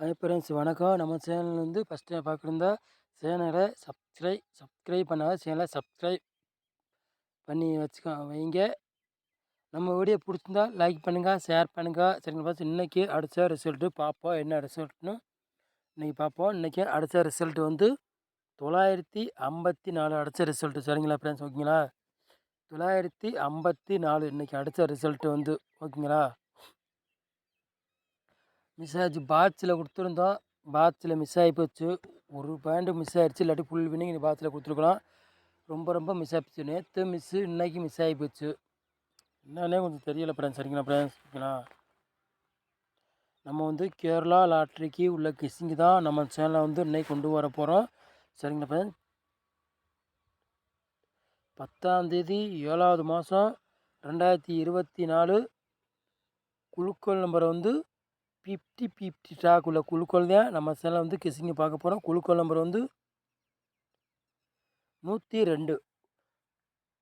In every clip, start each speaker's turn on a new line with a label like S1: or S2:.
S1: Hi friends வணக்கம். நம்ம channel வந்து ஃபஸ்ட் டைம் பார்க்குறதா சேனலை சப்ஸ்கிரைப் சப்ஸ்கிரைப் பண்ணாத சேனலை சப்ஸ்கிரைப் பண்ணி வச்சுக்க வைங்க. நம்ம வீடியோ பிடிச்சிருந்தா லைக் பண்ணுங்கள் ஷேர் பண்ணுங்கள் சரிங்க பார்த்து இன்றைக்கி அடித்த ரிசல்ட்டு பார்ப்போம் என்ன ரிசல்ட்னு இன்றைக்கி பார்ப்போம் இன்றைக்கி அடித்த ரிசல்ட்டு வந்து தொள்ளாயிரத்தி ஐம்பத்தி நாலு அடித்த ரிசல்ட்டு சரிங்களா ஃப்ரெண்ட்ஸ்? ஓகேங்களா? தொள்ளாயிரத்தி ஐம்பத்தி நாலு இன்றைக்கி அடித்த ரிசல்ட்டு வந்து ஓகேங்களா? மிஸ் ஆச்சு பாட்சில் கொடுத்துருந்தோம். பாட்ச்சில் மிஸ் ஆகி போச்சு. ஒரு பாயிண்ட் மிஸ் ஆகிடுச்சு இல்லாட்டி ஃபுல் வினிங் பாட்சில் கொடுத்துருக்கலாம். ரொம்ப ரொம்ப மிஸ் ஆகிடுச்சு நேற்று மிஸ்ஸு இன்றைக்கி மிஸ் ஆகி போச்சு. என்னன்னே கொஞ்சம் தெரியலை ஃப்ரெண்ட்ஸ் சரிங்களா ஃப்ரெண்ட்ஸ் ஓகேங்களா? நம்ம வந்து கேரளா லாட்ரிக்கு உள்ள கிஸ்ஸிங்கு தான் நம்ம சேனலை வந்து இன்னைக்கு கொண்டு வர போகிறோம் சரிங்களா ஃப்ரெண்ட்ஸ் பத்தாந்தேதி ஏழாவது மாதம் ரெண்டாயிரத்தி இருபத்தி நாலு குழுக்கள் நம்பரை வந்து ஃபிஃப்டி ஃபிஃப்டி ட்ராக் உள்ள குழுக்கள் தான் நம்ம சேனல் வந்து கிசிங்க பார்க்க போகிறோம் குழுக்கள் நம்பர் வந்து நூற்றி ரெண்டு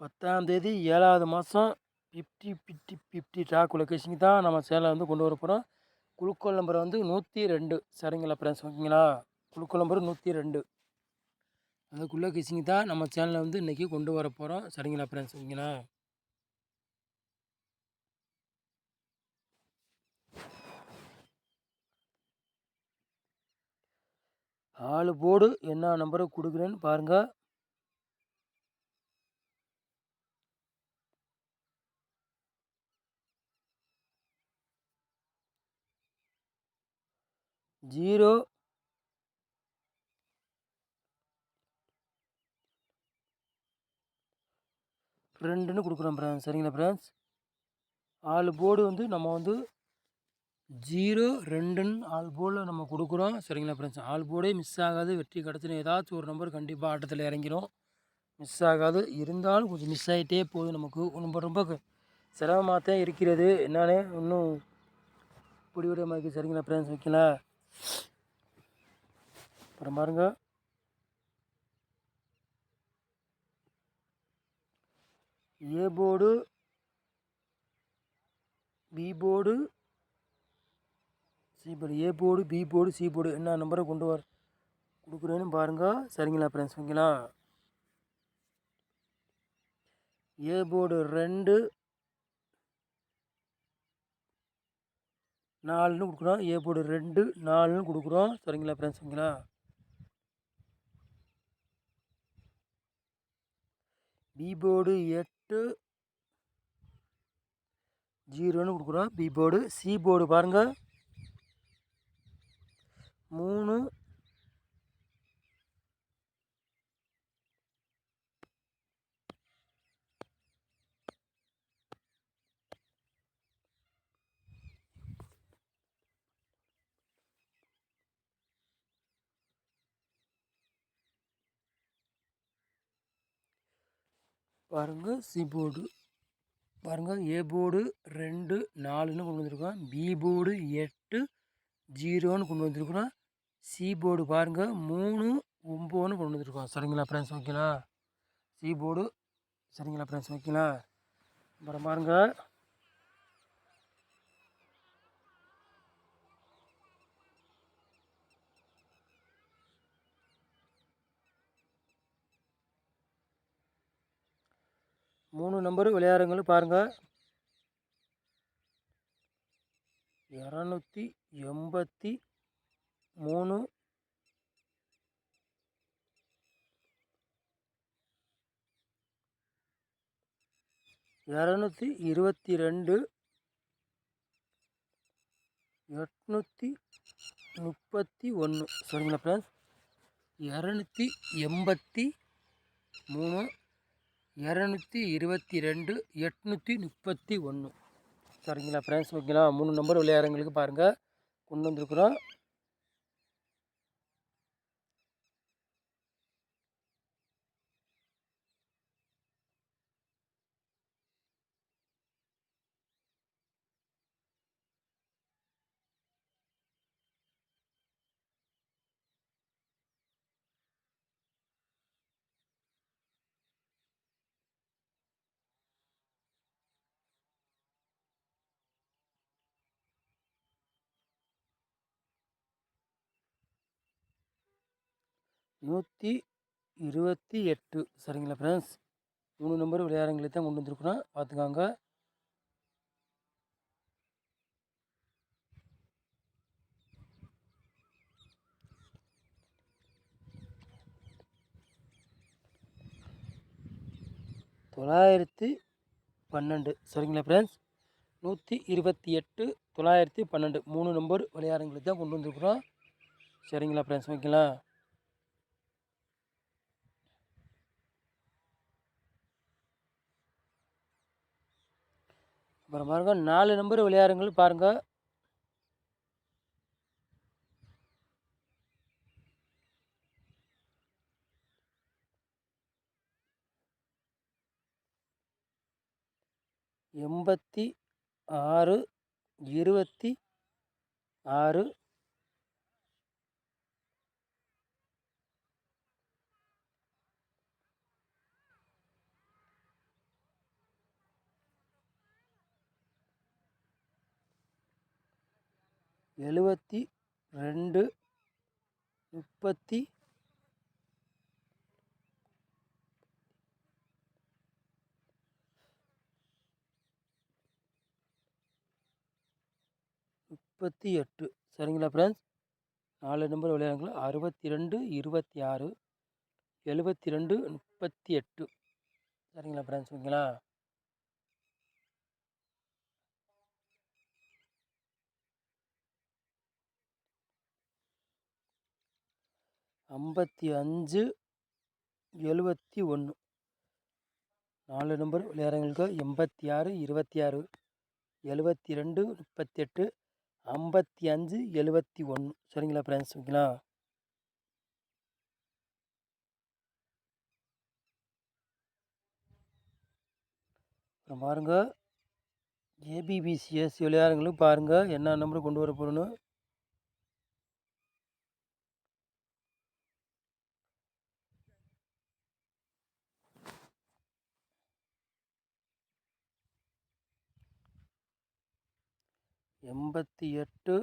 S1: பத்தாம் தேதி ஏழாவது மாதம் ஃபிஃப்டி ஃபிஃப்டி ஃபிஃப்டி ட்ராக் உள்ள தான் நம்ம சேலை வந்து கொண்டு வர போகிறோம் குழுக்கள் நம்பர் வந்து நூற்றி ரெண்டு சரிங்களா ஃப்ரெண்ட்ஸ் ஓகேங்களா? குழுக்கள் நம்பர் நூற்றி ரெண்டு அதுக்குள்ளே கிசிங்க தான் நம்ம சேனலில் வந்து இன்றைக்கி கொண்டு வர போகிறோம் சரிங்களா ஃப்ரெண்ட்ஸ் ஓகேங்களா? ஆளு போர்டு என்ன நம்பரை கொடுக்குறேன்னு பாருங்கள் ஜீரோ. ரெண்டுன்னு கொடுக்குறோம் ஃப்ரெண்ட்ஸ் சரிங்களா ஃப்ரெண்ட்ஸ் ஆளு போர்டு வந்து நம்ம வந்து ஜீரோ ரெண்டுன்னு ஆள் போல் நம்ம கொடுக்குறோம். சரிங்களா ஃப்ரெண்ட்ஸ் ஆள் போர்டே மிஸ் ஆகாது. வெற்றி கிடச்சிடும் ஏதாச்சும் ஒரு நம்பர் கண்டிப்பாக ஆட்டத்தில் இறங்கிடும் மிஸ் ஆகாது. இருந்தாலும் கொஞ்சம் மிஸ் ஆகிட்டே போகுது நமக்கு. ரொம்ப ரொம்ப சிரமமாக தான் இருக்கிறது. என்னன்னே இன்னும் இப்படி விட மாதிரி சரிங்களா ஃப்ரெண்ட்ஸ் வைக்கல அப்புறம் பாருங்க. A board B board C board A board B board C board என்ன நம்பரை கொண்டு வர கொடுக்குறேன்னு பாருங்கள் சரிங்களா ஃப்ரெண்ட்ஸ் ஓகேங்களா? ஏ போர்டு ரெண்டு நாலுன்னு கொடுக்குறோம். ஏ போர்டு ரெண்டு நாலுன்னு கொடுக்குறோம். சரிங்களா ஃப்ரெண்ட்ஸ் ஓகேங்களா? பி போர்டு எட்டு ஜீரோன்னு கொடுக்குறோம். பி போர்டு சி போர்டு பாருங்கள் மூணு. பாருங்க சி போர்டு பாருங்கள் ஏ போர்டு ரெண்டு நாலுன்னு கொண்டு வந்திருக்கோம். பி போர்டு எட்டு ஜீரோன்னு கொண்டு வந்திருக்கிறோம் சி போர்டு பாருங்கள் மூணு ஒம்போன்னு கொண்டு வந்துருக்கோம். சரிங்களா ஃப்ரெண்ட்ஸ் ஓகேங்களா சி போர்டு சரிங்களா ஃப்ரெண்ட்ஸ் ஓகேங்களா அப்புறம் பாருங்கள் மூணு நம்பரு விளையாடுங்களும் பாருங்கள் இரநூத்தி எண்பத்தி மூணு. இரநூத்தி இருபத்தி ரெண்டு எட்நூற்றி முப்பத்தி ஒன்று சரிங்களா ஃப்ரெண்ட்ஸ் இரநூத்தி எண்பத்தி மூணு. இரநூத்தி இருபத்தி ரெண்டு எட்நூற்றி முப்பத்தி ஒன்று சரிங்களா ஃப்ரெண்ட்ஸ் ஓகேங்களா? மூணு நம்பர் விளையாடுறவங்களுக்கு பாருங்கள் கொண்டு வந்திருக்குறோம். நூற்றி இருபத்தி எட்டு. சரிங்களா ஃப்ரெண்ட்ஸ் மூணு நம்பர் விளையாடுறவங்களுக்கு தான் கொண்டு வந்திருக்குறோம். பார்த்துக்காங்க. தொள்ளாயிரத்தி பன்னெண்டு. சரிங்களா ஃப்ரெண்ட்ஸ் நூற்றி இருபத்தி எட்டு தொள்ளாயிரத்தி பன்னெண்டு. மூணு நம்பர் விளையாடுறவங்களுக்கு தான் கொண்டு வந்திருக்குறோம். சரிங்களா ஃப்ரெண்ட்ஸ் ஓகேங்களா? அப்புறம் பாருங்க நாலு நம்பர் விளையாடுங்கள் பாருங்கள் எண்பத்தி ஆறு இருபத்தி ஆறு எழுபத்தி ரெண்டு முப்பத்தி முப்பத்தி எட்டு. சரிங்களா ஃப்ரெண்ட்ஸ் நாலு நம்பர் விளையாடுங்களா. அறுபத்தி ரெண்டு இருபத்தி ஆறு எழுபத்தி ரெண்டு முப்பத்தி எட்டு. சரிங்களா ஃப்ரெண்ட்ஸ் ஓகேங்களா? ஐம்பத்தி அஞ்சு எழுபத்தி ஒன்று. நாலு நம்பர் விளையாடுறவங்களுக்கு எண்பத்தி ஆறு இருபத்தி ஆறு எழுபத்தி ரெண்டு முப்பத்தெட்டு ஐம்பத்தி அஞ்சு எழுபத்தி ஒன்று. சரிங்களா ஃப்ரெண்ட்ஸ் ஓகேங்களா? அப்புறம் பாருங்கள் ஏபிபிசிஎஸ் விளையாடுங்களும் பாருங்கள் என்ன நம்பர் கொண்டு வர போகிறோன்னு எண்பத்தி எட்டு.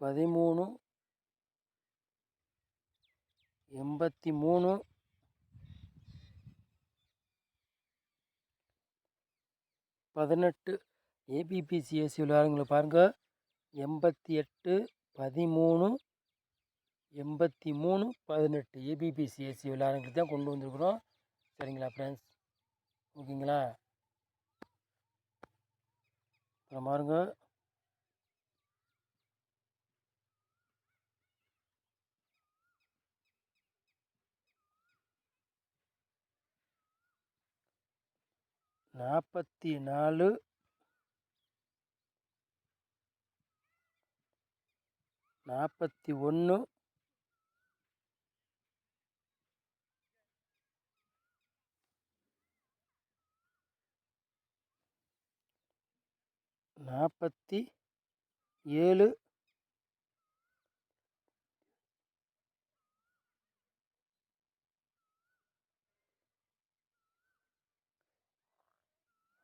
S1: பதிமூணு. எண்பத்தி மூணு. பதினெட்டு. ஏபிபிசிஎஸ்சி விளையாடுங்களை பாருங்கள் எண்பத்தி எட்டு பதிமூணு எண்பத்தி மூணு பதினெட்டு. ஏபிபிசிஎஸ்சி விளையாடுங்களுக்கு தான் கொண்டு வந்திருக்குறோம். சரிங்களா ஃப்ரெண்ட்ஸ் ஓகேங்களா? அப்புறம் பாருங்க. நாற்பத்தி நாலு நாற்பத்தி ஒன்று நாற்பத்தி ஏழு.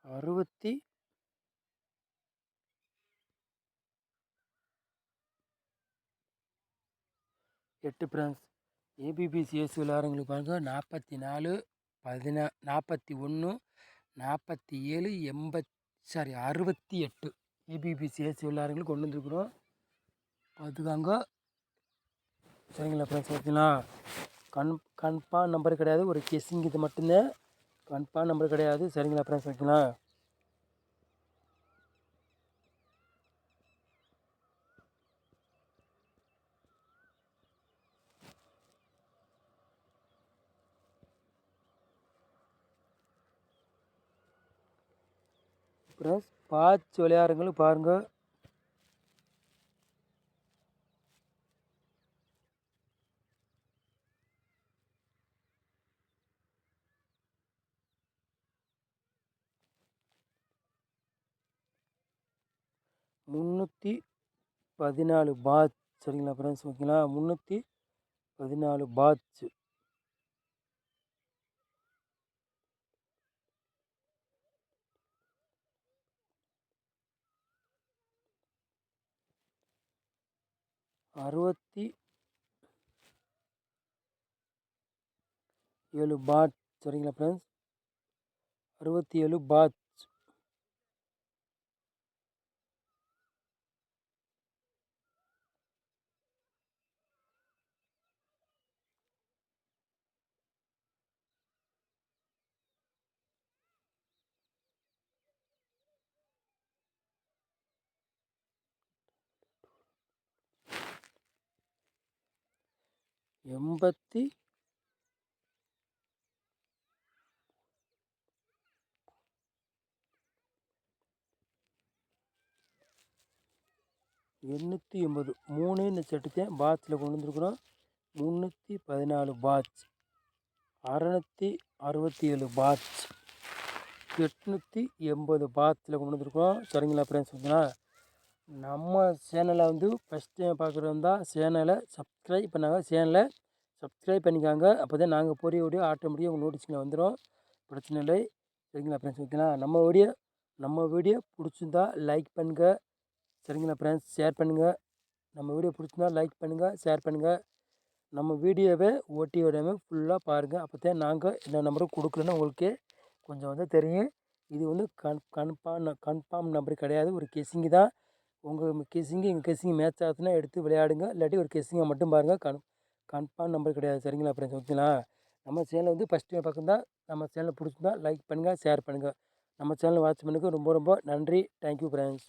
S1: அறுபத்தி எட்டு ஃப்ரெண்ட்ஸ் ஏபிபிசிஎஸ் விளையாடுறவங்களுக்கு பாருங்கள் நாற்பத்தி நாலு பதினா நாற்பத்தி ஒன்று நாற்பத்தி ஏழு எண்பத் சாரி அறுபத்தி எட்டு. ஏபிபிசிஎஸ்சி விளையாடுறவங்களுக்கு கொண்டு வந்துருக்குறோம். பார்த்துக்காங்க சரிங்களா ஃப்ரெண்ட்ஸ் பார்த்தீங்கன்னா கன் கன்ஃபார்ம் நம்பர் கிடையாது. ஒரு கெஸ்ஸிங் இது மட்டும்தான். கன்ஃபார்ம் நம்பர் கிடையாது. சரிங்களா ஃப்ரெண்ட்ஸ் பார்த்தீங்கன்னா ஃப்ரெண்ட்ஸ் பார்த்து விளையாடுங்களும் பாருங்கள் முந்நூற்றி பதினாலு பாத் சரிங்களா ஃப்ரெண்ட்ஸ் ஓகேங்களா முந்நூற்றி பதினாலு பாத்ஸு அறுபத்தி ஏழு பாட் சரிங்களா ஃப்ரெண்ட்ஸ் அறுபத்தி ஏழு பாத் எண்பத்தி எண்ணூற்றி எண்பது. மூணுன்னு இந்த பாட்சில் கொண்டு வந்துருக்குறோம். முந்நூற்றி பதினாலு பாட்ச் அறநூற்றி அறுபத்தி ஏழு பாட்ச் எட்நூற்றி எண்பது பாத்தில் கொண்டு வந்துருக்கோம் சரிங்களா ஃப்ரெண்ட்ஸ் ஓகேங்களா நம்ம சேனலை வந்து ஃபஸ்ட் டைம் பார்க்குறவங்க சேனலை சப்ஸ்கிரைப் பண்ணாங்க. சேனலை சப்ஸ்கிரைப் பண்ணிக்காங்க. அப்போ தான் நாங்கள் போகிற வீடியோ ஆட்டோமேட்டிக்காக உங்கள் நோட்டிஃபிகேஷன் வந்துடும் பிரச்சனை இல்லை. சரிங்களா ஃப்ரெண்ட்ஸ் ஓகேங்களா நம்ம வீடியோ நம்ம வீடியோ பிடிச்சிருந்தா லைக் பண்ணுங்கள் சரிங்களா ஃப்ரெண்ட்ஸ் ஷேர் பண்ணுங்கள் நம்ம வீடியோ பிடிச்சிருந்தா லைக் பண்ணுங்கள் ஷேர் பண்ணுங்கள் நம்ம வீடியோவை ஓட்டி விடாமல் ஃபுல்லாக பாருங்கள் அப்போ தான் நாங்கள் என்ன நம்பரும் கொடுக்கலன்னு உங்களுக்கு கொஞ்சம் வந்து தெரியும். இது வந்து கன் கன்ஃபார்ம் கன்ஃபார்ம் நம்பர் கிடையாது. ஒரு கெஸ்ஸிங்கு தான். உங்கள் கெஸ்ஸிங்கு எங்கள் கெஸ்ஸிங் மேட்ச் ஆகுதுன்னா எடுத்து விளையாடுங்க. இல்லாட்டி ஒரு கெஸ்ஸிங்கை மட்டும் பாருங்கள் கன் கன்ஃபார்ம் நம்பர் கிடையாது. சரிங்களா ஃப்ரெண்ட்ஸ் ஓகேங்களா நம்ம சேனலை வந்து ஃபஸ்ட் டைம் பார்க்குறதா நம்ம சேனலை பிடிச்சிருந்தா லைக் பண்ணுங்கள் ஷேர் பண்ணுங்கள் நம்ம சேனலை வாட்ச் பண்ணுங்க ரொம்ப ரொம்ப நன்றி. Thank you friends